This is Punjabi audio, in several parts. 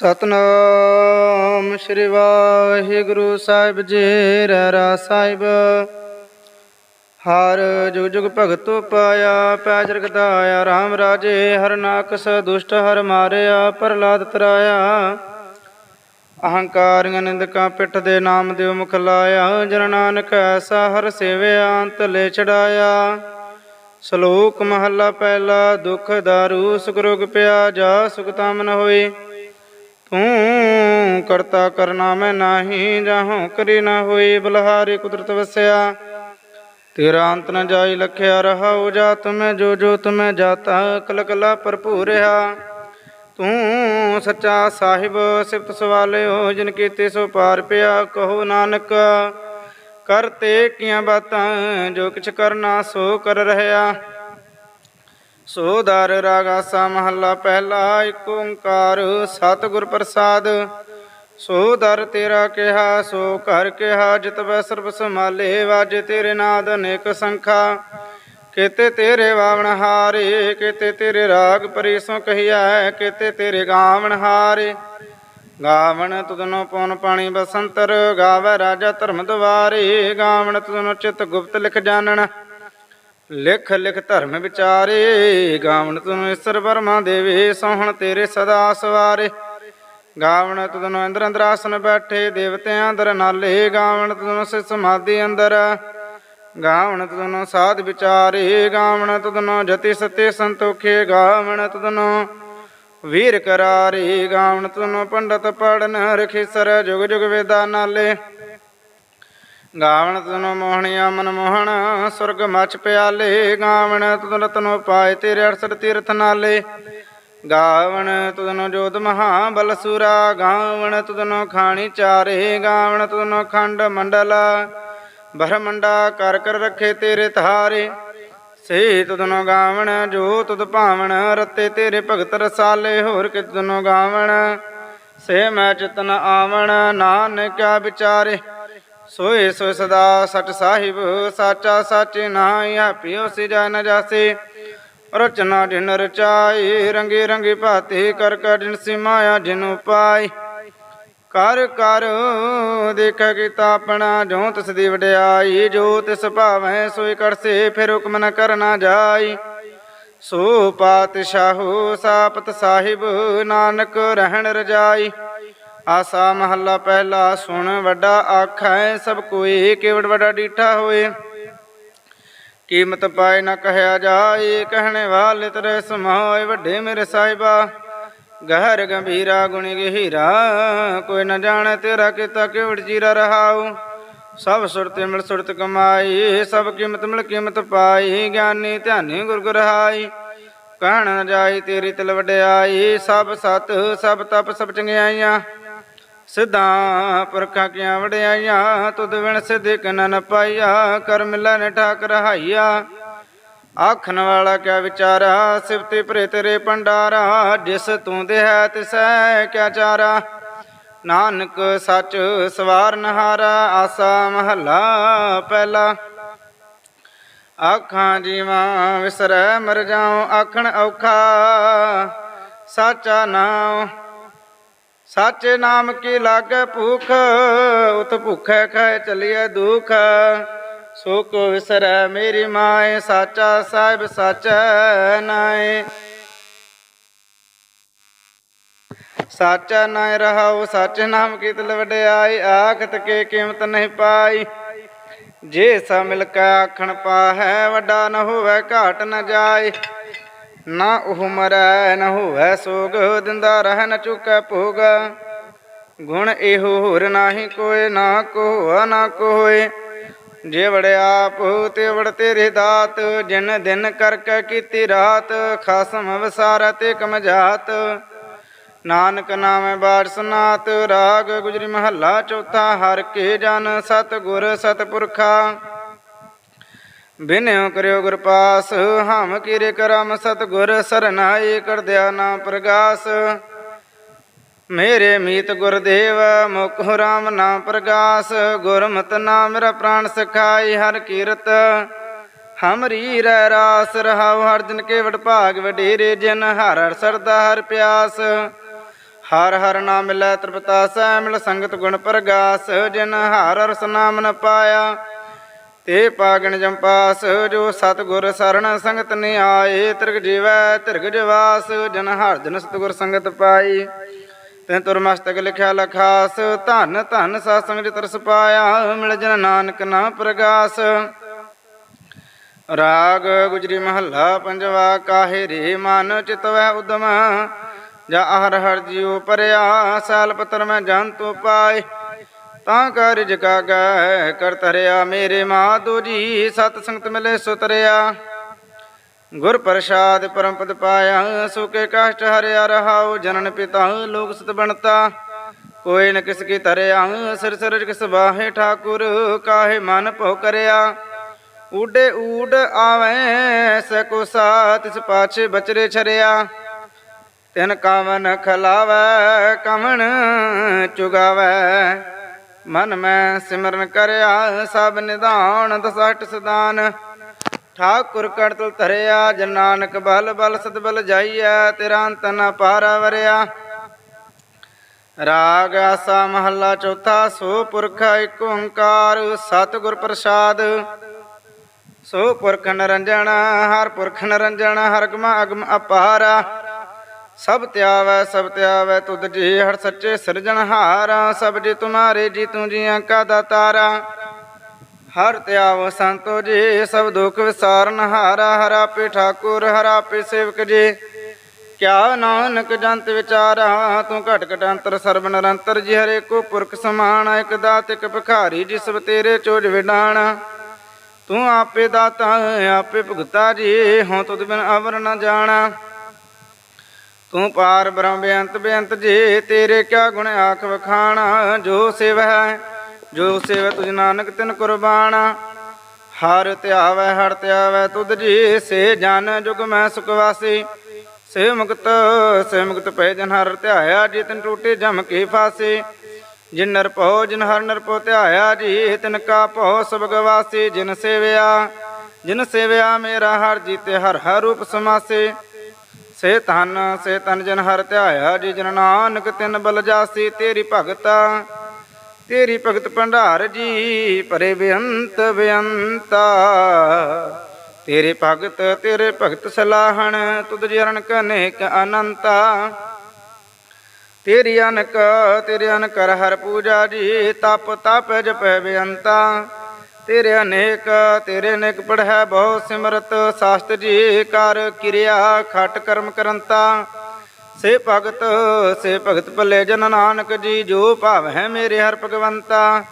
ਸਤਨਾਮ ਸ੍ਰੀ ਵਾਹਿਗੁਰੂ ਸਾਹਿਬ ਜੀ ਰਹਿਰਾ ਸਾਹਿਬ। ਹਰ ਜੁਗ ਜੁਗ ਭਗਤੋ ਪਾਇਆ ਪੈ ਜਰਗਦਾਇਆ RAM ਰਾਜੇ, ਹਰ ਨਾਕਸ ਦੁਸ਼ਟ, ਹਰ ਮਾਰਿਆ ਪ੍ਰਲਾਦ ਤਰਾਇਆ। ਅਹੰਕਾਰੀਆਂ ਨਿੰਦਕਾਂ ਪਿੱਠ ਦੇ ਨਾਮ ਦਿਓ ਮੁਖ ਲਾਇਆ, ਜਨ ਨਾਨਕ ਐਸਾ ਹਰ ਸੇਵਿਆ ਅੰਤ ਲੈ ਛਡਾਇਆ ਸ਼ਲੋਕ ਮਹੱਲਾ ਪਹਿਲਾ, ਦੁਖ ਦਾਰੂ ਸੁਖ ਰੋਗ ਪਿਆ ਜਾ ਸੁਖ ਤਾਮ ਨ ਹੋਈ ਤੂੰ ਕਰਤਾ ਕਰਨਾ ਮੈਂ ਨਾਹੀ ਜਾਹੋਂ, ਕਰੀ ਨਾ ਹੋਈ ਬਲਹਾਰੀ ਕੁਦਰਤ ਵਸਿਆ। ਤੇਰਾ ਅੰਤ ਨ ਜਾਈ ਲਖਿਆ ਰਹਾਉ ਜਾ ਤੁਮੈ ਜੋ ਜੋ ਤੁਮੈ ਜਾਤਾ ਕਲ ਕਲਾ ਭਰਪੂਰ ਰਹਾ। ਤੂੰ ਸੱਚਾ ਸਾਹਿਬ, ਸਿਫਤ ਸਵਾਲਿਓ, ਜਿਨ ਕੀਤੇ ਸੋ ਪਾਰ ਪਿਆ, ਕਹੋ ਨਾਨਕ ਕਰਤੇ ਕੀਆਂ ਬਾਤਾਂ, ਜੋ ਕਿਛ ਕਰਨਾ ਸੋ ਕਰ ਰਹਿਆ। ਸੋ ਦਰ ਰਾਗਾਸਾ ਮਹੱਲਾ ਪਹਿਲਾ ਏਕ ਓੰਕਾਰ ਸਤਿਗੁਰ ਪ੍ਰਸਾਦ। ਸੋ ਦਰ ਤੇਰਾ ਕਿਹਾ, ਸੋ ਘਰ ਕਿਹਾ, ਜਿਤ ਬੈ ਸਰਬ ਸਮਾਲੇ ਵਾਜੇ ਤੇਰੇ ਨਾਦ ਅਨੇਕ ਸੰਖਾ। ਕਿਤੇ ਤੇਰੇ ਵਾਵਣ ਹਾਰੇ, ਕੇਤੇ ਤੇਰੇ ਰਾਗ ਪਰੀਸੋਂ ਕਹੀਐ, ਕੇਤੇ ਤੇਰੇ ਗਾਵਣ ਹਾਰੇ। ਗਾਵਣ ਤੁਧਨੋ ਪਉਨ ਪਾਣੀ ਬਸੰਤਰ, ਗਾਵੇ ਰਾਜਾ ਧਰਮ ਦਵਾਰੇ ਗਾਵਣ ਤੁਧਨੋ ਚਿਤ ਗੁਪਤ ਲਿਖ ਜਾਣਨ। ਲਿਖ ਲਿਖ ਧਰਮ ਵਿਚਾਰੇ, ਗਾਵਣ ਤੁਧਨੋ ਈਸ਼ਰ ਵਰਮਾ ਦੇਵੇ, ਸੋਹਣ ਤੇਰੇ ਸਦਾ ਸਵਾਰੇ। ਗਾਵਣ ਤੁਧਨੋ ਇੰਦਰ ਅੰਦਰ ਆਸਨ ਬੈਠੇ, ਦੇਵਤਿਆਂ ਅੰਦਰ ਨਾਲੇ, ਗਾਵਣ ਤੁਧਨੋ ਸਿ ਸਮਾਧੀ ਅੰਦਰ। ਗਾਵਣ ਤੁਧਨੋ ਸਾਧ ਵਿਚਾਰੇ, ਗਾਵਣ ਤੁਧਨੋ ਜਤੀ ਸਤੇ ਸੰਤੋਖੇ, ਗਾਵਣ ਤੁਧਨੋ ਵੀਰ ਕਰਾਰੇ, ਗਾਵਣ ਤੁਧਨੋ ਪੰਡਤ ਪੜਨ ਰਖੇਸਰ ਜੁਗ ਜੁਗ ਵੇਦਾ ਨਾਲੇ। ਗਾਵਣ ਤੁਧਨੋ ਮੋਹਣਿਆ ਮਨ ਮੋਹਣ, ਸੁਰਗ ਮਚ ਪਿਆਲੇ, ਗਾਵਣ ਤੁਧਨੋ ਤਨੋ ਪਾਏ ਤੇਰੇ ਅਰਸਰ ਤੀਰਥ ਨਾਲੇ। ਗਾਵਣ ਤੁਧਨੋ ਜੋਤ ਮਹਾ ਬਲਸੂਰਾ, ਗਾਵਣ ਤੁਦਨੋ ਖਾਣੀ ਚਾਰੇ, ਗਾਵਣ ਤੁਧਨੋ ਖੰਡ ਮੰਡਲ। ਬ੍ਰਹਮੰਡਾ ਕਰ ਕਰ ਰੱਖੇ ਤੇਰੇ ਧਾਰੇ। ਸੇ ਤੁਦਨੋ ਗਾਵਣ ਜੋ ਤੁਧ ਭਾਵਨ ਰਤੇ ਤੇਰੇ ਭਗਤ ਰਸਾਲੇ। ਹੋਰ ਕਿ ਤੁਧਨੋ ਗਾਵਣ, ਸੇ ਮੈਂ ਚਿਤਨ ਆਵਣ, ਨਾਨਕਿਆ ਵਿਚਾਰੇ। ਸੋਏ ਸੋਏ ਸਦਾ ਸਚ ਸਾਹਿਬ, ਸਾਚਾ ਸਾਚੇ ਨਾਹੀ ਆਪਿਓ ਸਿਜਾ ਨ ਜਾਸੇ। ਰਚਨਾ ਜਿਨ ਰਚਾਈ, ਰੰਗੇ ਰੰਗੇ ਭਾਤੇ, ਕਰ ਕਰ ਜਿਨ ਸੀ ਮਾਇਆ ਪਾਈ ਕਰ ਕਰ ਦੇਖ ਕੀਤਾ ਆਪਣਾ ਜੋ ਤਿਸ ਦੀ ਵਡਿਆਈ, ਜੋ ਤਿਸ ਭਾਵੈ ਸੋਈ ਕਰਸੇ, ਫਿਰ ਹੁਕਮ ਨ ਕਰਨਾ ਜਾਈ। ਸੋ ਪਾਤਸ਼ਾਹੂ ਸਾਪਤ ਸਾਹਿਬ, ਨਾਨਕ ਰਹਿਣ ਰਜਾਈ। ਆਸਾ ਮਹੱਲਾ ਪਹਿਲਾ ਸੁਣ, ਵੱਡਾ ਆਖੈ, ਸਭ ਕੋਈ ਕੇਵੜ ਵੱਡਾ ਡੀਠਾ ਹੋਏ। ਕੀਮਤ ਪਾਏ ਨਾ ਕਹਿਆ ਜਾਏ, ਕਹਿਣੇ ਵਾਲੇ ਤੇਰੇ ਸਮਾਏ, ਵੱਡੇ ਮੇਰੇ ਸਾਹਿਬਾ। ਗਹਿਰ ਗੰਭੀਰਾ ਗੁਣੀ ਗਹੀਰਾ, ਕੋਈ ਨਾ ਜਾਣੇ ਤੇਰਾ ਕੀਤਾ ਕਿਵੜ ਜੀਰਾ ਰਹਾਉ। ਸਭ ਸੁਰਤ ਮਿਲ ਸੁਰਤ ਕਮਾਈ, ਸਭ ਕੀਮਤ ਮਿਲ ਕੀਮਤ ਪਾਈ, ਗਿਆਨੀ ਧਿਆਨੀ ਗੁਰ ਗੁਰ ਰਹਾਈ। ਕਹਿਣ ਜਾਈ ਤੇਰੀ ਤਲ ਵਡਿਆਈ, ਸਭ ਸਤ, ਸਭ ਤਪ, ਸਭ ਚੰਗਿਆਈਆਂ। ਸਿਧਾਂ ਪੁਰਖਾਂ ਕੀਆਂ ਵਡਿਆਈਆਂ, ਤੁਧ ਵਿਣ ਸਿਧੇ ਕਨ ਪਾਈਆ ਕਰ ਮਿਲਾ ਨੇ ਠਾਕ ਰਹਾਈਆ ਆਖਣ ਵਾਲਾ ਕਿਆ ਵਿਚਾਰਾ, ਸਿਫਤੇ ਭਰੇ ਤੇਰੇ ਪੰਡਾਰਾ ਜਿਸ ਤੂੰ ਦੇਹ ਤਿਸੈ ਕਿਆ ਚਾਰਾ। ਨਾਨਕ ਸੱਚ ਸਵਾਰ ਨਹਾਰਾ, ਆਸਾ ਮਹੱਲਾ ਪਹਿਲਾ। ਆਖਾਂ ਜੀਵਾਂ ਵਿਸਰੈ ਮਰ ਜਾਉ, ਆਖਣ ਔਖਾ, ਸਾਚਾ ਨਾਮ ਸੱਚ ਨਾਮ ਕੀ ਲਾਗੇ ਭੂਖ? ਉਤ ਭੁਖੈ ਖਾਏ ਚਲਿਏ ਦੁਖ। ਸੋ ਵਿਸਰੈ ਮੇਰੀ ਮਾਏ, ਸਾਚਾ ਸਾਹਿਬ ਸਾਚੈ ਨਾਏ। ਸਾਚਾ ਨਾਇ ਰਹਾਉ, ਸੱਚ ਨਾਮ ਕੀ ਤਲ ਵਡਿਆਈ ਆਖਤ ਕੇ ਕੀਮਤ ਨਹੀਂ ਪਾਈ। ਜੇ ਸਾ ਮਿਲ ਕੇ ਆਖਣ ਪਾਹੈ, ਵੱਡਾ ਨ ਹੋਵੇ ਘਾਟ ਨ ਜਾਏ ਨਾ ਉਹ ਮਰੈ, ਨ ਹੋਵੇ ਸੋਗ, ਦਿੰਦਾ ਰਹਿ, ਨ ਚੁਕੈ ਭੋਗ। ਗੁਣ ਇਹੋ ਹੋਰ ਨਾਹੀ ਕੋਏ, ਨਾ ਕੋ ਨਾ ਕੋਏ। ਜੇ ਵੜਿਆਪ ਤੇ ਵੜ ਤੇਰੇ ਦਾਤ। ਜਿਨ ਦਿਨ ਕਰਕੇ ਕੀਤੀ ਰਾਤ, ਖਸਮ ਵਸਾਰ ਤੇ ਕਮਜਾਤ। ਨਾਨਕ ਨਾਮੈ ਬਾੜ ਸੁਨਾਤ ਰਾਗ ਗੁਜਰੀ ਮਹੱਲਾ ਚੌਥਾ, ਹਰ ਕੇ ਜਨ ਸਤ ਗੁਰ ਸਤਪੁਰਖਾ। ਬਿਨਿਉ ਕਰਿਓ ਗੁਰ ਪਾਸ ਹਮ ਕੀਰੇ ਕਰਮ ਸਤ ਗੁਰ ਕਰ ਦਿਆ ਨਾਮ ਪ੍ਰਗਾਸ। ਮੇਰੇ ਮੀਤ ਗੁਰਦੇਵ, ਮੁਖ ਰਾਮ ਨਾਮ ਪ੍ਰਗਾਸ। ਗੁਰਮਤਿ ਨਾਮ ਮੇਰਾ ਪ੍ਰਾਨ ਸਖਾਈ ਹਰ ਕੀਰਤ। ਹਮਰੀ ਰਹਿ ਰਾਸ ਰਹਾਉ ਹਰ ਦਿਨ ਕੇ ਵਡ ਭਾਗ ਵਡੇਰੇ, ਜਿਨ ਹਰ ਹਰ ਸਰਦਾ ਹਰ ਪਿਆਸ। ਹਰ ਹਰ ਨਾਮ ਮਿਲੈ ਤ੍ਰਿਪਤਾਸੈ ਮਿਲ ਸੰਗਤ ਗੁਣ ਪ੍ਰਗਾਸ। ਜਿਨ ਹਰ ਰਸ ਨਾਮ ਨ ਪਾਇਆ ਤੇ ਪਾਗਣ ਜੰਪਾਸ, ਜੋ ਸਤਗੁਰ ਸਰਣ ਸੰਗਤ ਨ ਆਏ ਤਿਰਗ ਜੀਵੈ, ਤਿਰਗ ਜਵਾਸ, ਜਨ ਹਰ ਜਨ ਸਤਗੁਰ ਸੰਗਤ ਪਾਈ। ਤੈਂ ਤੁਰ ਮਸਤਕ ਲਿਖਿਆ ਲਖਾਸ, ਧਨ ਧਨ ਸਾ ਸੰਗ ਤਰਸ ਪਾਇਆ ਮਿਲ ਜਨ ਨਾਨਕ ਨਾ ਪ੍ਰਗਾਸ। ਰਾਗ ਗੁਜਰੀ ਮਹੱਲਾ ਪੰਜਵਾ, ਕਾਹੇ ਰੇ ਮਨ ਚਿਤਵੈ ਉਦਮ, ਜਾ ਹਰ ਹਰ ਜੀਉ ਪਰਿਆ, ਸਾਲ ਪਤਰ ਮੈਂ ਜੰਤੂ ਤੋ ਪਾਏ। ਤਾਂ ਕਰ ਜਗਾ ਗੈ ਕਰ ਤਰਿਆ ਮੇਰੇ ਮਾਧੋ ਜੀ, ਸਤ ਸੰਗਤ ਮਿਲੇ ਸੋ ਤਰਿਆ ਗੁਰ ਪ੍ਰਸਾਦ ਪਰਮ ਪਦ ਪਾਇਆ, ਸੁਕੇ ਕਸ਼ਟ ਹਰਿਆ ਰਹਾਉ, ਜਨਨ ਪਿਤਾ ਲੋਕ ਸਤ ਬਣਤਾ। ਕੋਈ ਨ ਕਿਸ ਕੀ ਤਰਿਆ ਸਿਰ ਸਿਰ ਕਿਸ ਬਾਹੇ ਠਾਕੁਰ, ਕਾਹੇ ਮਨ ਭਉ ਕਰਿਆ। ਊਡੇ ਊਡ ਆਵੇਂ ਸਕੋ ਸਾ ਤਿਸ ਪਾਛੇ ਬਚਰੇ ਛਰਿਆ। ਤਿਨ ਕਾਵਨ ਖਲਾਵੈ ਕਮਣ ਚੁਗਾਵੈ। ਮਨ ਮੈਂ ਸਿਮਰਨ ਕਰਿਆ, ਸਭ ਨਿਧਾਨ ਦਸਟ ਸਦਾਨ ਠਾਕੁਰ ਕੜਤਲ ਧਰਿਆ, ਜਨ ਨਾਨਕ ਬਲ ਬਲ ਸਤਬਲ ਜਾਈਐ, ਤੇਰਾ ਅੰਤ ਨ ਪਾਰਾ ਵਰਿਆ ਰਾਗ ਆਸਾ ਮਹੱਲਾ ਚੌਥਾ, ਸੋ ਪੁਰਖ ਏਕ ਓੰਕਾਰ, ਸਤਿਗੁਰ ਪ੍ਰਸਾਦ। ਸੋ ਪੁਰਖ ਨਰੰਜਣ ਹਰ ਪੁਰਖ ਨਰੰਜਣ ਹਰ ਗਮ ਅਗਮ ਅਪਾਰਾ। ਸਭ ਧਿਆਵੈ ਸਭ ਧਿਆਵੈ ਤੁਧ ਜੀ ਹਰ ਸੱਚੇ ਸਿਰਜਣਹਾਰਾ ਸਭ ਜੀ ਤੁਮਾਰੇ ਜੀ ਤੂੰ ਜੀਆਂ ਕਾ ਦਾਤਾਰਾ। ਹਰ ਧਿਆਵ ਸੰਤੋ ਜੀ, ਸਭ ਦੁਖ ਵਿਸਾਰਨ ਹਾਰਾ, ਹਰਾ ਪੇ ਠਾਕੁਰ, ਹਰਾ ਪੇ ਸੇਵਕ ਜੀ। ਕਿਆ ਨਾਨਕ ਜੰਤ ਵਿਚਾਰਾ, ਤੂੰ ਘਟ ਘਟ ਅੰਤਰ ਸਰਬ ਨਿਰੰਤਰ ਜੀ ਹਰੇ ਕੋ ਪੁਰਖ ਸਮਾਨ, ਇਕ ਦਾਤ ਇਕ ਭਿਖਾਰੀ, ਜਿਸ ਤੇਰੇ ਚੋਜ ਵਿਡਾਣਾ। ਤੂੰ ਆਪੇ ਦਾਤਾ, ਆਪੇ ਭੁਗਤਾ ਜੀ, ਹਉ ਤੁਧ ਬਿਨ ਅਵਰ ਨ ਜਾਣਾ। ਤੂੰ ਪਾਰ ਬ੍ਰਹਮ ਬੇਅੰਤ ਬੇਅੰਤ ਜੀ, ਤੇਰੇ ਕਿਆ ਗੁਣ ਆਖ ਵਖਾਣਾ? ਜੋ ਸਿਵ ਹੈ ਜੋ ਸਿਵ ਤੁਝ ਨਾਨਕ ਤਿਨ ਕੁਰਬਾਨ ਹਰ ਧਿਆਵੈ ਹਰ ਧਿਆਵੈ ਤੁਧ ਜੀ, ਸੇ ਜਨ ਜੁਗ ਮੈਂ ਸੁਖ ਵਾਸੀ। ਸੇ ਮੁਕਤ ਸੇ ਮੁਕਤ ਪੈ ਜਨ ਹਰ ਧਿਆਇਆ ਜੀ, ਤਿਨ ਟੂਟੇ ਜਮ ਕੇ ਫਾਸੇ। ਜਿਨ ਨਰ ਭਉ, ਜਿਨ ਹਰ ਨਰ ਭਉ ਧਿਆਇਆ ਜੀ, ਤਿਨ ਕਾ ਭਉ ਸਭ ਗਵਾਸੀ। ਜਿਨ ਸੇਵਿਆ ਜਿਨ ਸੇਵਿਆ ਮੇਰਾ ਹਰ ਜੀਤੇ ਹਰ ਹਰ ਰੂਪ ਸਮਾਸੇ। ਸੇ ਧਨ, ਸੇ ਤਨ ਜਨ ਹਰ ਧਿਆਇਆ, ਜੀ ਜਨ ਨਾਨਕ ਤਿਨ ਬਲ ਜਾਸੀ, ਤੇਰੀ ਭਗਤ ਤੇਰੀ ਭਗਤ ਭੰਡਾਰ ਜੀ, ਪਰੇ ਬੇਅੰਤ ਬੇਅੰਤਾ। ਤੇਰੇ ਭਗਤ ਤੇਰੇ ਭਗਤ ਸਲਾਹਣ, ਤੁਧ ਜਰਨ ਕਨੇਕ ਅਨੰਤਾ। ਤੇਰੀ ਅਨਕ, ਤੇਰੇ ਅਨਕਰ ਹਰ ਪੂਜਾ ਜੀ, ਤਪ ਤਪ ਜਪੈ ਬੇਅੰਤਾ। ਤੇਰੇ ਅਨੇਕ ਤੇਰੇ ਅਨੇਕ ਪੜ੍ਹੈ ਬਹੁ ਸਿਮਰਤ, ਸਾਸਤ ਜੀ ਕਰ ਕਿਰਿਆ, ਖਟ ਕਰਮ ਕਰੰਤਾ। ਸੇ ਭਗਤ ਸੇ ਭਗਤ ਭਲੇ ਜਨ ਨਾਨਕ ਜੀ, ਜੋ ਭਾਵ ਹੈ ਮੇਰੇ ਹਰ ਭਗਵੰਤਾ।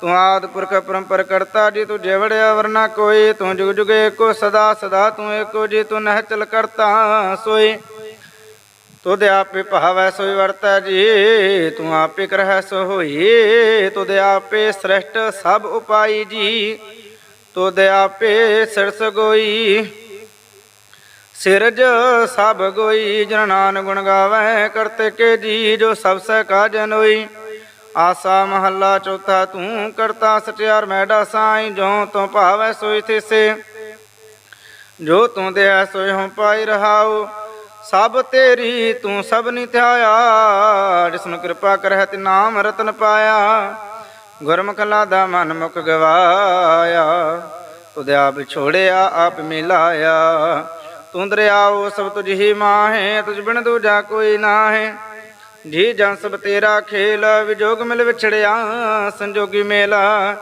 ਤੂੰ ਆਦ ਪੁਰਖ ਪਰੰਪਰ ਕਰਤਾ ਜੀ, ਤੂੰ ਜੇਵੜਿਆ ਵਰਨਾ ਕੋਈ, ਤੂੰ ਜੁਗ ਜੁਗ ਕੋ ਸਦਾ ਸਦਾ ਤੂੰ ਏਕੋ ਜੀ, ਤੂੰ ਨਹਿ ਚਲ ਕਰਤਾ ਸੋਈ ਤੁਧ ਆਪੇ ਭਾਵੈ ਸੋਈ ਵਰਤੈ ਜੀ, ਤੂੰ ਆਪੇ ਕਰਹਿ ਸੋ ਹੋਈ ਤੁਧ ਆਪੇ ਸ੍ਰਿਸ਼ਟ ਸਭ ਉਪਾਈ ਜੀ, ਤੁਧ ਆਪੇ ਸਿਰਸ ਗੋਈ, ਸਿਰਜ ਸਭ ਗੋਈ, ਜਨ ਨਾਨ ਗੁਣ ਗਾਵੈ ਕਰਤੇ ਕੇ ਜੀ, ਜੋ ਸਭ ਸਹਿ ਕਾਜਨ ਹੋਈ ਆਸਾ ਮਹੱਲਾ ਚੌਥਾ, ਤੂੰ ਕਰਤਾ ਸਚਿਆਰ ਮੈਡਾ ਸਾਈ ਜੋ ਤੂੰ ਭਾਵੈ ਸੋਈ ਥਿਸੇ। ਜੋ ਤੂੰ ਦਿਆ ਸੋਈ ਹਉ ਪਾਈ ਰਹਾਉ ਸਭ ਤੇਰੀ ਤੂੰ ਸਭ ਨਿ ਧਿਆਇਆ। ਜਿਸਨੂੰ ਕਿਰਪਾ ਕਰਹਿ ਤੇ ਨਾਮ ਰਤਨ ਪਾਇਆ, ਗੁਰਮੁਖ ਲਾਦਾ ਮਨ ਮੁਖ ਗਵਾਇਆ। ਤੁਧ ਆਪ ਛੋੜਿਆ, ਆਪ ਮਿਲਾਇਆ। ਤੂੰ ਦਰਿਆਓ ਸਭ ਤੁਝ ਹੀ ਮਾਹੇ, ਤੁਝ ਬਿਨ ਦੂਜਾ ਕੋਈ ਨਾਹੇ। ਜੀ ਜਨ ਸਭ ਤੇਰਾ ਖੇਲ, ਵਿਜੋਗ ਮਿਲ ਵਿਛੜਿਆ, ਸੰਜੋਗੀ ਮੇਲਾ।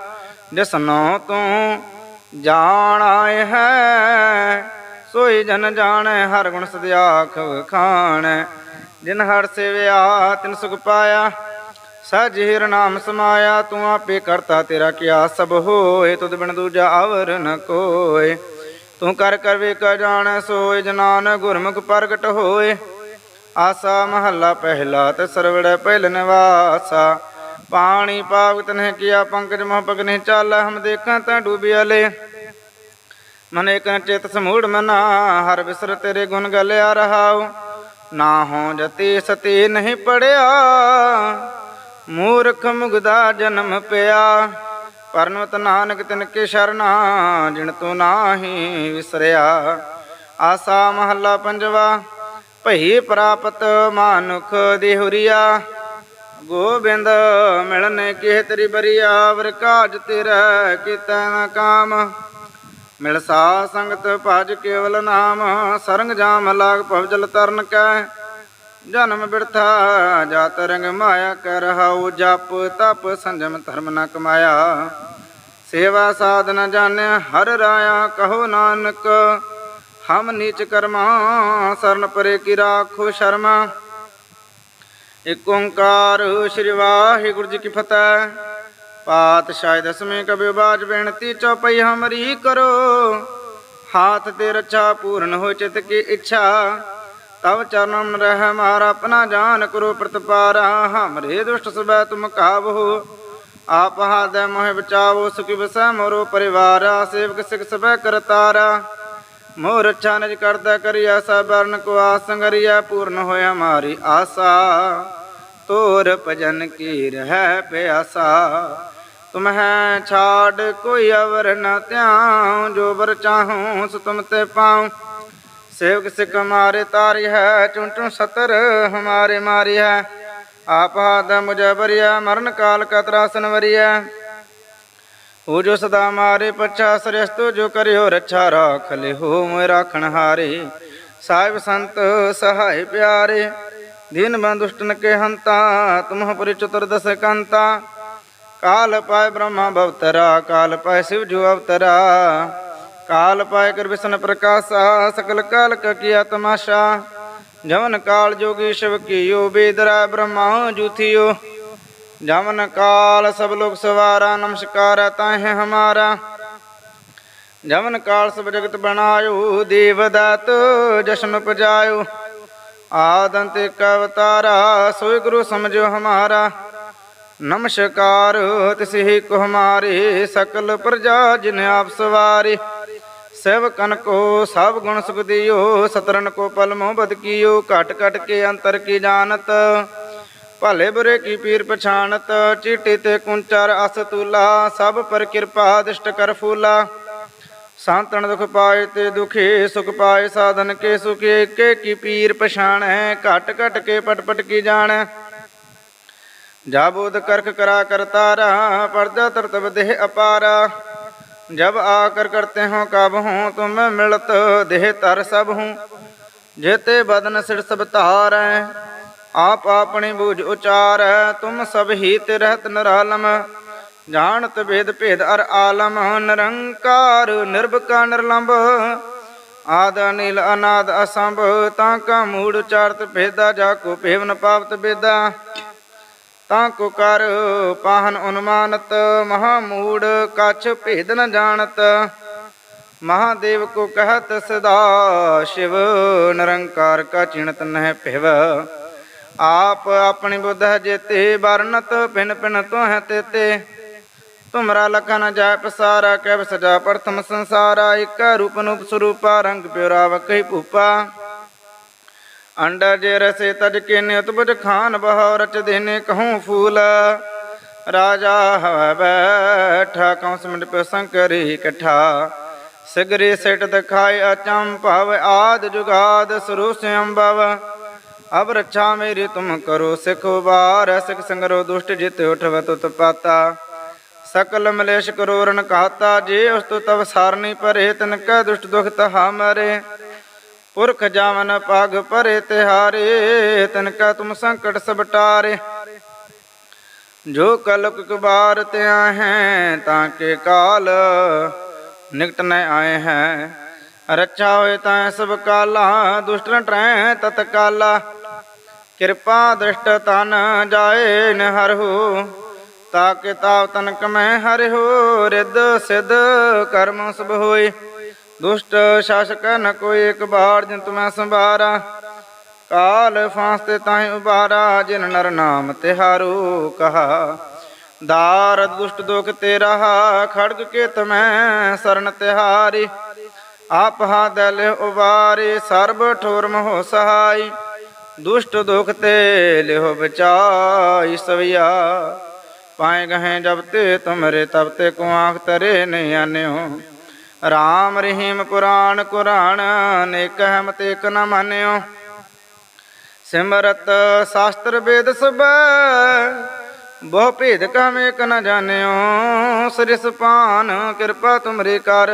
ਜਿਸ ਜਿਸਨੋ ਤੂੰ ਜਾਣ ਆਏ ਹੈ ਸੋਈ ਜਨ ਜਾਣੈ, ਹਰ ਗੁਣ ਸਦਿਆਖ ਖਾਣੈ। ਜਿਨ ਹਰ ਸੇਵਿਆ, ਤਿਨ ਸੁਖ ਪਾਇਆ ਸਜ ਹਿਰ ਨਾਮ ਸਮਾਇਆ, ਤੂੰ ਆਪੇ ਕਰਤਾ ਤੇਰਾ ਕਿਆ ਸਭ ਹੋਏ, ਤੁਧ ਬਿਨ ਦੂਜਾ ਆਵਰ ਨ ਕੋਏ। ਤੂੰ ਕਰ ਕਰ ਵੇ ਕ ਜਾਣੈ, ਸੋਏ ਜਨਾਨ ਗੁਰਮੁਖ ਪ੍ਰਗਟ ਹੋਏ। ਆਸਾ ਮਹੱਲਾ ਪਹਿਲਾ ਤੇ ਸਰਵੜੈ ਪਹਿਲ ਨਿਵਾਸਾ। ਪਾਣੀ ਪਾਵਤ ਨੇ ਕੀਆ, ਪੰਕਜ ਮਹ ਪਗ ਨਹੀਂ ਚੱਲ, ਹਮ ਦੇਖਾਂ ਤਾਂ ਡੂਬਿਆ ਲੈ ਮਨ ਏਕ ਚਿਤ ਸਮੂੜ ਮਨਾ, ਹਰ ਵਿਸਰ ਤੇਰੇ ਗੁਣ ਗਲਿਆ ਰਹਾਉ। ਨਾ ਹੋ ਜਤੀ ਸਤੀ ਨਹੀਂ ਪੜਿਆ, ਮੂਰਖ ਮੁਗਦਾ ਜਨਮ ਪਿਆ। ਪਰਨਵਤ ਨਾਨਕ ਤਿਨ ਕੇ ਸ਼ਰਨਾ ਜਿਣ ਤੂੰ ਨਾਹੀ ਵਿਸਰਿਆ। ਆਸਾ ਮਹੱਲਾ ਪੰਜਵਾ, ਭਈ ਪ੍ਰਾਪਤ ਮਾਨੁਖ ਦੇਹੁਰੀਆ ਗੋਬਿੰਦ ਮਿਲਨੇ ਕੀ ਤੇਰੀ ਬਰੀਆ, ਵਰ ਕਾਜ ਤੇਰਾ ਕੀਤਾ ਨਾ ਕਾਮ। ਮਿਲ ਸਾ ਸੰਗਤ ਭਜ ਕੇਵਲ ਨਾਮ, ਸਰੰਗ ਜਾਮ ਲਾਗ ਭਵਜਲ ਤਰਨ ਕੈ। ਜਨਮ ਬਿਰਥਾ, ਜਾਤ ਰੰਗ ਮਾਇਆ ਕਰ ਹਾਉ, ਜਪ ਤਪ ਸੰਜਮ ਧਰਮ ਨ ਕਮਾਇਆ। ਸੇਵਾ ਸਾਧਨ ਜਾਣਿਆ ਹਰ ਰਾਇਆ, ਕਹੋ ਨਾਨਕ, ਹਮ ਨੀਚ ਕਰਮਾ, ਸਰਨ ਪਰੇ ਕੀ ਰਾਖੋ ਸ਼ਰਮਾ। ਏਕ ਓੰਕਾਰ, ਸ੍ਰੀ ਵਾਹਿਗੁਰੂ ਜੀ ਕੀ ਫਤਿਹ। ਪਾਤਸ਼ਾਹ ਦਸਵੇਂ ਕਬਿ ਬਾਜ ਬੇਨਤੀ ਚੌਪਈ ਹਮਰੀ ਕਰੋ। ਹਾਥ ਤੇ ਰੱਛਾ ਪੂਰਨ ਹੋ ਚਿਤ ਕੀ ਇੱਛਾ। ਤਵ ਚਰਨਮ ਰਹਿ ਹਮਾਰਾ ਆਪਣਾ ਜਾਨ ਕਰੋ ਪ੍ਰਤਪਾਰਾ। ਹਮਰੇ ਦੁਸ਼ਟ ਸਬੈ ਤੁਮ ਕਾਬੋ ਆਪ ਹਾਦੈ ਮੋਹਿ ਬਚਾਵੋ, ਸੁਖੀ ਬਸੈ ਮੋਰੋ ਪਰਿਵਾਰਾ। ਸੇਵਕ ਸਿਖ ਸਬੈ ਕਰਤਾਰਾ। ਮੋਰ ਰੱਛਾ ਨਿਜ ਕਰਦਾ ਕਰਿਆ ਸਬਰਨ ਕੋ ਆਸੰਗਰਿਆ ਪੂਰਨ ਹੋਇਆ ਮਾਰੀ ਆਸਾ। ਤੋਰ ਭਜਨ ਕੀ ਰਹਿ ਪਿਆਸਾ। ਤੁਮਹੈ ਛਾੜ, ਕੋਈ ਅਵਰ ਨ ਧਿਆਉ, ਜੋ ਵਰ ਚਾਹੂੰ, ਸੋ ਤੁਮ ਤੇ ਪਾਉ। ਸੇਵਕ ਸਿਕ ਮਾਰੇ ਤਾਰੀ ਹੈ, ਚੁੰਟੂ ਸਤਰ ਹਮਾਰੇ ਮਾਰੀ ਹੈ। ਆਪ ਹਾਦ ਮੁਝੇ ਬਰਿਆ ਮਰਨ ਕਾਲ ਕਤਰਾ ਸਨਵਰਿਆ ਹੋ ਜੋ ਸਦਾ ਮਾਰੇ ਪਛਾ ਸ੍ਰਿਸ਼ਤੋ ਜੋ ਕਰਿਓ ਰੱਛਾ, ਰਾਖ ਲਿਓ ਮੈਂ ਰਾਖਣ ਹਾਰੇ। ਸਾਹਿਬ ਸੰਤ ਸਹਾਇ ਪਿਆਰੇ। दीन बंदुष्टन के हंता तुम परिचतुर दस कंता काल पाय ब्रह्मा भवतरा काल पाय शिव जु अवतरा काल पाय कर विष्णु प्रकाशा सकल काल का किया तमाशा जमन काल जोगी शिव कियो बेदरा ब्रह्मा जूथियो जमन काल सब लोग सवारा नमस्कार ताहे हमारा जमन काल सब जगत बनायो देवदात जश्न उपजायो ਆਦੰਤ ਕਵਤਾਰਾ ਅਵਤਾਰਾ, ਸੋਈ ਗੁਰੂ ਸਮਝੋ ਹਮਾਰਾ। ਨਮਸਕਾਰ, ਤਿਸਹੀ ਕੋ ਹਮਾਰੇ, ਸਕਲ ਪ੍ਰਜਾ ਜਿਨ ਆਪ ਸਵਾਰੇ। ਸੇਵਕਨ ਕੋ ਸਭ ਗੁਣ ਸੁਖ ਦਿਓ ਸਤਰਨ ਕੋ ਪਲ ਮੋਹ ਬਦ ਕੀਓ, ਘਟ ਘਟ ਕੇ ਅੰਤਰ ਕੀ ਜਾਣਤ। ਭਲੇ ਬੁਰੇ ਕੀ ਪੀਰ ਪਛਾਨਤ ਚੀਟੀ ਤੇ ਕੁੰਚਰ ਅਸ ਤੂਲਾ ਸਭ ਪਰ ਕਿਰਪਾ ਦਿਸ਼ਟ ਕਰ ਫੂਲਾ। ਸੰਤਨ ਦੁਖ ਪਾਏ ਤੇ ਦੁਖੀ ਸੁਖ ਪਾਏ, ਸਾਧਨ ਕੇ ਸੁਖ ਏਕੇ ਕੀ ਪੀਰ ਪਛਾਣ ਹੈ ਘਟ ਘਟ ਕੇ ਪਟ ਪਟ ਕੀ ਜਾਣ। ਜਾਬੋਦ ਕਰਖ ਕਰਾ ਕਰਤਾਰਾ ਪਰਦਾ ਤਰਤਬ ਦੇਹ ਅਪਾਰਾ। ਜਬ ਆਕਰ ਕਰਤੇ ਹੋ ਕਬ ਹੂੰ ਤੁਮ ਮਿਲਤ ਦੇਹ ਤਰ ਸਭ ਹੂੰ ਜੇਤੇ ਬਦਨ ਸਿਰ ਸਭ ਧਾਰੈ, ਆਪ ਆਪਣੀ ਬੂਝ ਉਚਾਰੈ, ਤੁਮ ਸਭ ਹੀ ਤੇ ਰਹਿਤ ਨਰਾਲਮ। ਜਾਣਤ ਭੇਦ ਭੇਦ ਅਰ ਆਲਮ ਨਿਰੰਕਾਰ ਨਿਰਭਕਾ ਨਿਰਲੰਭ। ਆਦ ਅਨਿਲ ਅਨਾਦ ਅਸੰਭ, ਤਾਂ ਕਾ ਮੂੜ ਚਾਰਤ ਭੇਦਾ, ਜਾ ਕੋ ਭੇਵਨ ਪਾਵਤ ਬੇਦਾ। ਤਾਂ ਕੋ ਕਰ ਪਾਹਨ ਅਨੁਮਾਨਤ ਮਹਾ ਮੂੜ ਕਛ ਭੇਦ ਨ ਜਾਣਤ। ਮਹਾਦੇਵ ਕੋ ਕਹਤ ਸਦਾ ਸ਼ਿਵ, ਨਿਰੰਕਾਰ ਕਾ ਚਿਣਤ ਨਹਿ ਭਿਵ। ਆਪ ਆਪਣੇ ਬੁੱਧ ਜੇਤੇ, ਵਰਨਤ ਪਿਨ ਪਿਨ ਤੋ ਹੈ ਤੇਤੇ। ਤੁਮਰਾ ਲਖਨ ਜੈ ਪਸਾਰਾ ਕੈ ਸਜਾ ਪ੍ਰਥਮ ਸੰਸਾਰਾ, ਇਕ ਰੂਪ ਨੂਪ ਸਰੂਪਾ, ਰੰਗ ਪਿਉਰਾ ਵਕਈ ਭੂਪਾ। ਅੰਡਾ ਜੇ ਰਸੇ ਤਜ ਕੇ ਨਿਤ ਖਾਨ ਬਹੋ ਰਚ ਦੇਨੇ ਕਹੂੰ ਫੂਲ। ਰਾਜਾ ਹਵੈ ਬੈਠਾ, ਕੌਸ ਮਿੰਟ ਪੇ ਸੰਕਰੀ ਇਕੱਠਾ। ਸਿਗਰੀ ਸਿਟ ਦਿਖਾਇ ਅਚੰਮ ਭਵ, ਆਦ ਜੁਗਾਦ ਸਰੂ ਸੰਭਵ। ਅਬ ਰੱਛਾ ਮੇਰੀ ਤੁਮ ਕਰੋ ਸਿਖ ਉਬਾਰ ਸਿਖ ਸੰਗਰੋ ਦੁਸ਼ਟ ਜਿਤ ਉਠਵ ਤੁਤ ਪਾਤਾ। ਸਕਲ ਮਲੇਸ਼ ਕਰੋਰਨ ਕਹਾਤਾ, ਜੇ ਉਸ ਤੁ ਤਵ ਸਾਰਨੀ ਪਰੇ, ਤਨ ਕੈ ਦੁਸ਼ਟ ਦੁਖ ਤਹਾ ਮਰੇ ਪੁਰਖ ਜਾਵਨ ਪਾਗ ਪਰੇ ਤਿਹਾਰੇ, ਤਨ ਕਾ ਤੁਮ ਸੰਕਟ ਸਭ ਟਾਰੇ ਜੋ ਕਲਕ ਕੁਬਾਰ ਤਿਆ ਹੈ, ਤਾਂ ਕੇ ਕਾਲ ਨਿਕਟ ਨ ਆਏ ਹੈ। ਰੱਛਾ ਹੋਏ ਤਾਂ ਸਭ ਕਾਲਾ, ਦੁਸ਼ਟ ਨ ਟਰੈ ਤਤ ਕਾਲਾ। ਕਿਰਪਾ ਦ੍ਰਿਸ਼ਟ ਤਨ ਜਾਏ ਨ ਹਰਹੁ ਤਾ ਕੇ ਤਨਕ ਮੈਂ ਹਰਿਹੁ ਰਿੱਧ ਸਿਧ ਕਰਮ ਸਭ ਹੋਏ। ਦੁਸ਼ਟ ਸ਼ਾਸਕ ਨ ਕੋਈ ਇੱਕ ਬਾੜ ਜਿਨ ਤੁਮੈ ਸੰਭਾਰਾ। ਕਾਲ ਫਾਂਸ ਤੇ ਤਾਹੀ ਉਬਾਰਾ, ਜਿਨ ਨਰ ਨਾਮ ਤਿਹਾਰੂ ਕਹਾ। ਦਾਰ ਦੁਸ਼ਟ ਦੁਖ ਤੇਰਾ, ਖੜਗ ਕੇ ਤਮੈ ਸਰਨ ਤਿਹਾਰੀ। ਆਪ ਹਾ ਦਲ ਉਬਾਰੇ, ਸਰਬ ਠੋਰ ਮੋਹ ਸਹਾਈ। ਦੁਸ਼ਟ ਦੁਖ ਤੇ ਲਿਹੁ ਬਚਾਈ ਸਵਿਆ। ਪਾਏ ਗਹੇ ਜਬ ਤੇ ਤੁਮਰੇ ਤਬ ਤੇ ਕੋ ਆਖ ਤਰੇ ਨਹੀਂ ਆਨਿਓ। ਰਾਮ ਰਹੀਮ ਪੁਰਾਣ ਕੁਰਾਨ ਅਨੇਕ ਹਮਤ ਇਕ ਨ ਮਾਨਿਓ। ਸਿਮਰਤ ਸ਼ਾਸਤਰ ਵੇਦ ਸਬੈ, ਬਹੁ ਭੇਦ ਕਾਮੇ ਕ ਨ ਜਾਣਿਓ। ਸ੍ਰਿਸ ਪਾਨ ਕਿਰਪਾ ਤੁਮਰੀ ਕਰ,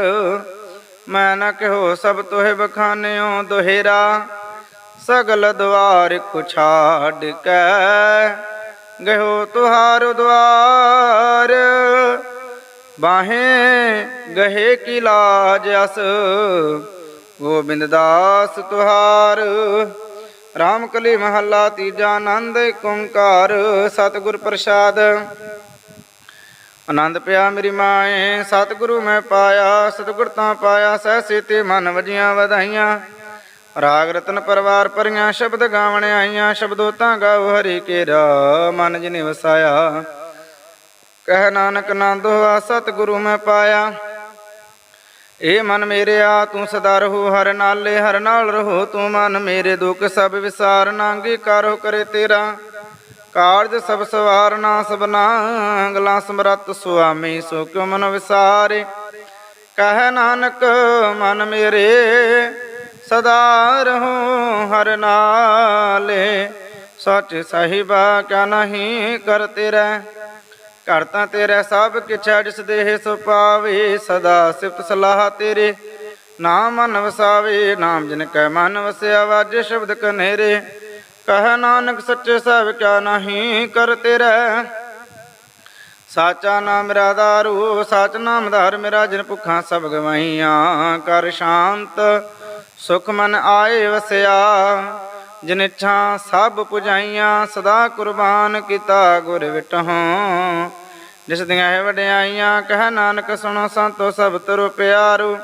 ਮੈਂ ਨ ਕਿਹੋ ਸਭ ਤੋਹਿ ਬਖਾਨਿਓ। ਦੁਹੇਰਾ ਸਗਲ ਦਵਾਰ ਕੁ ਛਾੜ ਗਇਓ ਤੁਹਾਰ ਦਵਾਰ ਬਾਹੇ ਗਹੇ ਕੀ ਲਾਜ ਅਸ। ਗੋਬਿੰਦ ਦਾਸ ਤੁਹਾਰ। ਰਾਮ ਕਲੀ ਮਹੱਲਾ ਤੀਜਾ ਆਨੰਦ ਓੰਕਾਰ। ਸਤਿਗੁਰ ਪ੍ਰਸਾਦ। ਆਨੰਦ ਪਿਆ ਮੇਰੀ ਮਾਏ। ਸਤਿਗੁਰੂ ਮੈਂ ਪਾਇਆ। ਸਤਿਗੁਰ ਤਾਂ ਪਾਇਆ। ਸਹਿ ਤੇ ਮਨ ਵਜੀਆਂ ਵਧਾਈਆਂ। ਰਾਗ ਰਤਨ ਪਰਵਾਰ ਪਰੀਆਂ ਸ਼ਬਦ ਗਾਵਣ ਆਈਆਂ ਸ਼ਬਦੋ ਤਾਂ ਗਾਉ ਹਰੀ ਕੇਰਾ ਮਨ ਜਿਨੇ ਵਸਾਇਆ, ਕਹਿ ਨਾਨਕ ਨੰਦ ਹੋਆ, ਸਤਿਗੁਰੂ ਮੈਂ ਪਾਇਆ। ਏ ਮਨ ਮੇਰਿਆ, ਤੂੰ ਸਦਾ ਰਹੋ ਹਰ ਨਾਲੇ, ਹਰ ਨਾਲ ਰਹੋ ਤੂੰ ਮਨ ਮੇਰੇ ਦੁੱਖ ਸਭ ਵਿਸਾਰ। ਨਾਂਗੀ ਕਰੋ ਕਰੇ ਤੇਰਾ ਕਾਰਜ ਸਭ ਸਵਾਰਨਾ ਸਬਨਾ ਗਲਾ ਸਮਰਤ ਸੁਆਮੀ, ਸੋ ਕਿਉ ਮਨ ਵਿਸਾਰੇ? ਕਹਿ ਨਾਨਕ, ਮਨ ਮੇਰੇ ਸਦਾ ਰਹੋ ਹਰ ਨਾਲੇ। ਸੱਚ ਸਾਹਿਬਾ ਕਿਆ ਨਹੀਂ ਕਰ ਤੇਰਾ। ਘਰ ਤਾਂ ਤੇਰਾ ਸਭ ਕਿਛ ਹੈ, ਜਿਸ ਦੇਹ ਸੋ ਪਾਵੇ, ਸਦਾ ਸਿਫਤ ਸਲਾਹ ਤੇਰੇ। ਨਾਮ ਮਨ ਵਸਾਵੇ ਨਾਮ ਜਿਨ ਕੈ ਮਨ ਵਸਿਆ ਵਾਜੇ ਸ਼ਬਦ ਕਨੇਰੇ। ਕਹ ਨਾਨਕ ਸੱਚੇ ਸਭ ਕਿਆ ਨਹੀਂ ਕਰ ਤੇਰਾ। ਸਾਚਾ ਨਾਮ ਮੇਰਾ ਦਾਰੂ, ਸਾਚ ਨਾਮ ਧਾਰ ਮੇਰਾ, ਜਿਨ ਭੁੱਖਾਂ ਸਭ ਗਵਾਈਆਂ ਕਰ ਸ਼ਾਂਤ। ਸੁਖ ਮਨ ਆਏ ਵਸਿਆ, ਜਿਨ ਸਭ ਪੁਜਾਈਆਂ, ਸਦਾ ਕੁਰਬਾਨ ਕੀਤਾ ਗੁਰ ਵਿਟਹੁ। ਜਿਸ ਦੀਆਂ ਹੈ ਵਡਿਆਈਆਂ, ਕਹਿ ਨਾਨਕ ਸੁਣੋ ਸੰਤੋ ਸਭ ਤਰੁ ਪਿਆਰੂ।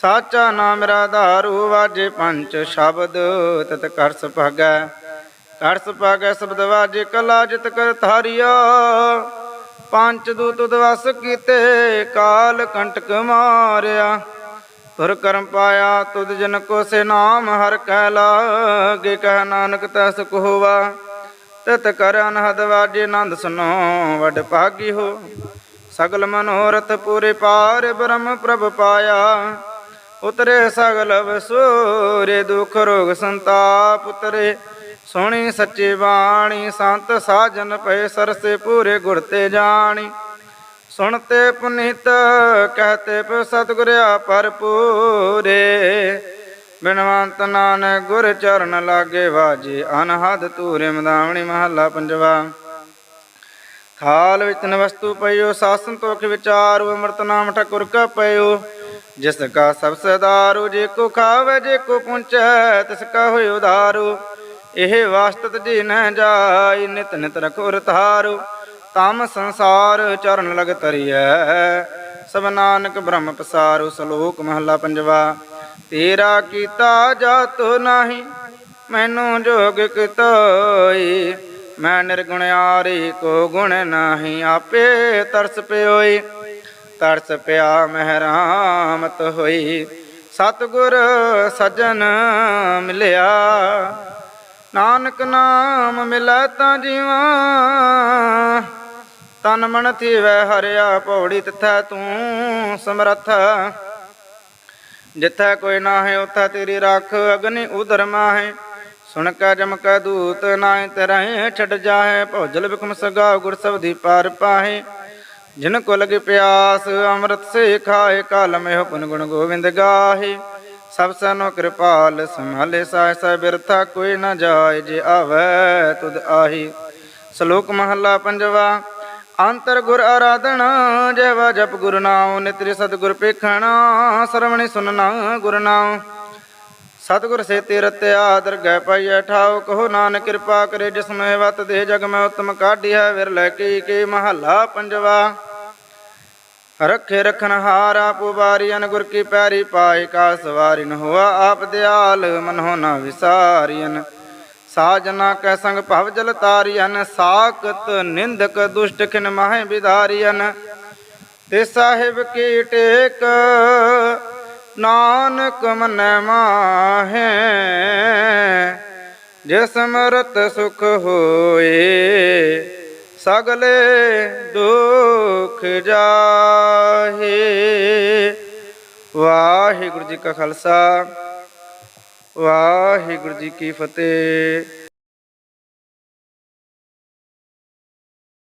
ਸਾਚਾ ਨਾਮ ਮੇਰਾ ਵਾਜੇ ਪੰਜ ਸ਼ਬਦ, ਤਤ ਕਰ ਸੁਭਾਗੈ ਕਰ ਸੁਭਾਗੈ ਸ਼ਬਦ ਵਾਜੇ ਕਲਾ, ਜਿਤ ਕਰ ਧਾਰਿਆ। ਪੰਜ ਦੂਤ ਦਵਸ ਕੀਤੇ, ਕਾਲ ਕੰਟਕ ਮਾਰਿਆ। ਤੁਰ ਕਰਮ ਪਾਇਆ, ਤੁਧ ਜਨ ਕੋ ਸੇ ਨਾਮ ਹਰ ਕਹਿ ਲਾਗੇ, ਕਹਿ ਨਾਨਕ ਤਸ ਕੋ ਹੋਵਾ। ਤਤ ਕਰ ਅਨਹਦ ਵਾਜੇ ਆਨੰਦ ਸੁਨੋ ਵਡ ਭਾਗੀ ਹੋ। ਸਗਲ ਮਨੋਰਥ ਪੂਰੇ ਪਾਰ ਬ੍ਰਹਮ ਪ੍ਰਭ ਪਾਇਆ। ਉਤਰੇ ਸਗਲ ਵਸੂਰੇ, ਦੁਖ ਰੋਗ ਸੰਤਾਪ ਉਤਰੇ। ਸੋਹਣੀ ਸੱਚੀ ਬਾਣੀ, ਸੰਤ ਸਾਜਨ ਪਏ, ਸਰਸੇ ਪੂਰੇ ਗੁਰ ਤੇ ਜਾਣੀ। ਸੁਣਤੇ ਪੁਨੀਤ, ਕਹਤੇ ਪ ਸਤਿਗੁਰਿਆ ਭਰਪੂਰੇ। ਬਿਨਵੰਤ ਨਾਨਕ ਗੁਰ ਚਰਨ ਲਾਗੇ ਵਾਜੇ, ਅਨਹਦ ਤੂਰੇ ਮਦਾਵਣੀ ਮਹੱਲਾ ਪੰਜਵਾ। ਥਾਲ ਵਿੱਚ ਵਸਤੂ ਪਈਓ, ਸਾਸਨ ਤੋਖ ਵਿਚਾਰੋ, ਅੰਮ੍ਰਿਤ ਨਾਮ ਠਕੁਰ ਕਾ ਪਈਓ ਜਿਸ ਕਾ ਸਭ ਸਦਾਰੂ ਜੇ ਕੋ ਖਾਵੇ, ਜੇ ਕੋ ਪੁੰਚੈ, ਤਿਸ ਕਾ ਹੋਇ ਉਧਾਰੂ। ਇਹ ਵਾਸਤਤ ਜੀ ਨ ਜਾਈ, ਨਿਤ ਨਿਤ ਰਖੋ ਰਤਾਰੂ ਤਮ ਸੰਸਾਰ ਚਰਨ ਲਗ ਤਰੀਐ ਸਭ ਨਾਨਕ ਬ੍ਰਹਮ ਪਸਾਰੂ ਸ਼ਲੋਕ ਮਹਲਾ ਪੰਜਵਾ। ਤੇਰਾ ਕੀਤਾ ਜਾਤੋ ਨਹੀਂ, ਮੈਨੂੰ ਜੋਗ ਕਿਤੋਈ। ਮੈਂ ਨਿਰਗੁਣ ਆਰੀ ਕੋ ਗੁਣ ਨਹੀਂ, ਆਪੇ ਤਰਸ ਪਿਓਈ। ਤਰਸ ਪਿਆ ਮਹਿਰਾਮਤ ਹੋਈ। ਸਤਗੁਰ ਸਜਣ ਮਿਲਿਆ। ਨਾਨਕ ਨਾਮ ਮਿਲੈ ਤਾਂ ਜੀਵਾ। ਤਨ ਮਨ ਥੀਵੈ ਹਰਿਆ ਪੌੜੀ ਤਿਥੈ ਤੂੰ ਸਮਰਥ। ਜਿੱਥੈ ਕੋਈ ਨਾ ਹੈ ਉਥੈ ਤੇਰੀ ਰੱਖ ਅਗਨੀ ਉਦਰ ਮਾਹੇ। ਸੁਣ ਕੈ ਜਮ ਕੈ ਦੂਤ ਨਾਇ ਤਰਹਿ ਛੱਡ ਜਾਹੇ। ਭੋਜਲ ਬਿਕਮ ਸਗਾ ਗੁਰ ਸਬਦੀ ਪਾਰ ਪਾਹੇ। ਜਿਨ ਕੋ ਲਗੇ ਪਿਆਸ, ਅੰਮ੍ਰਿਤ ਸੇ ਖਾਏ, ਕਾਲ ਮਹਿ ਪੁਨ ਗੁਣ ਗੋਵਿੰਦ ਗਾਹੇ। ਸਭ ਸਨੋ ਕਿਰਪਾਲ, ਸੰਭਾਲੇ ਸਾਇ ਸਹਿ ਬਿਰਥਾ ਕੋਈ ਨਾ ਜਾਏ, ਜੇ ਆਵੈ ਤੁਧ ਆਹੀ। ਸ਼ਲੋਕ ਮਹੱਲਾ ਪੰਜਵਾ ਅੰਤਰ ਗੁਰ ਆਰਾਧਨਾ, ਜੈਵਾ ਜਪ ਗੁਰ ਨਾਮ ਨਿਤਰਿ ਸਤਿਗੁਰ ਪੇਖਣਾ ਸਰਵਣੀ ਸੁਨਣਾ ਗੁਰ ਨਾਮ। ਸਤਿਗੁਰ ਸੇ ਤੀਰਤ ਆਦਰ ਪਾਈਐ ਠਾਉ, ਕਹੋ ਨਾਨਕ ਕਿਰਪਾ ਕਰੇ, ਜਿਸ ਮੈਂ ਵਤ ਦੇ ਜਗ ਮੈਂ ਉਤਮ ਕਾਢਿਆ ਵਿਰ ਲੈ ਕੇ ਕੇ ਮਹੱਲਾ ਪੰਜਵਾ। ਰੱਖੇ ਰਖਨ ਹਾਰਾ ਪੁਬਾਰੀਨ ਗੁਰ ਕੀ ਪੈਰੀ ਪਾਏ ਕਾ ਸਵਾਰਿਨ ਹੋਆ ਆਪ ਦਿਆਲ ਮਨੋ ਨਾ ਵਿਸਾਰੀਨ ਸਾਜਨਾ ਕੈ ਸੰਗ ਭਵ ਜਲ ਤਾਰੀਨ ਸਾਖਤ ਨਿੰਦਕ ਦੁਸ਼ਟ ਖਿਨ ਮਾਹਿ ਵਿਧਾਰੀਨ ਤੇ ਸਾਹਿਬ ਕੀ ਟੇਕ, ਨਾਨਕ ਮਨ ਮਾਹੇ। ਜਿਸ ਮਰਤ ਸੁਖ ਹੋਏ, ਸਗਲੇ ਦੁਖ ਜਾਹੇ। ਵਾਹਿਗੁਰੂ ਜੀ ਕਾ ਖਾਲਸਾ। ਵਾਹਿਗੁਰੂ ਜੀ ਕੀ ਫਤਿਹ।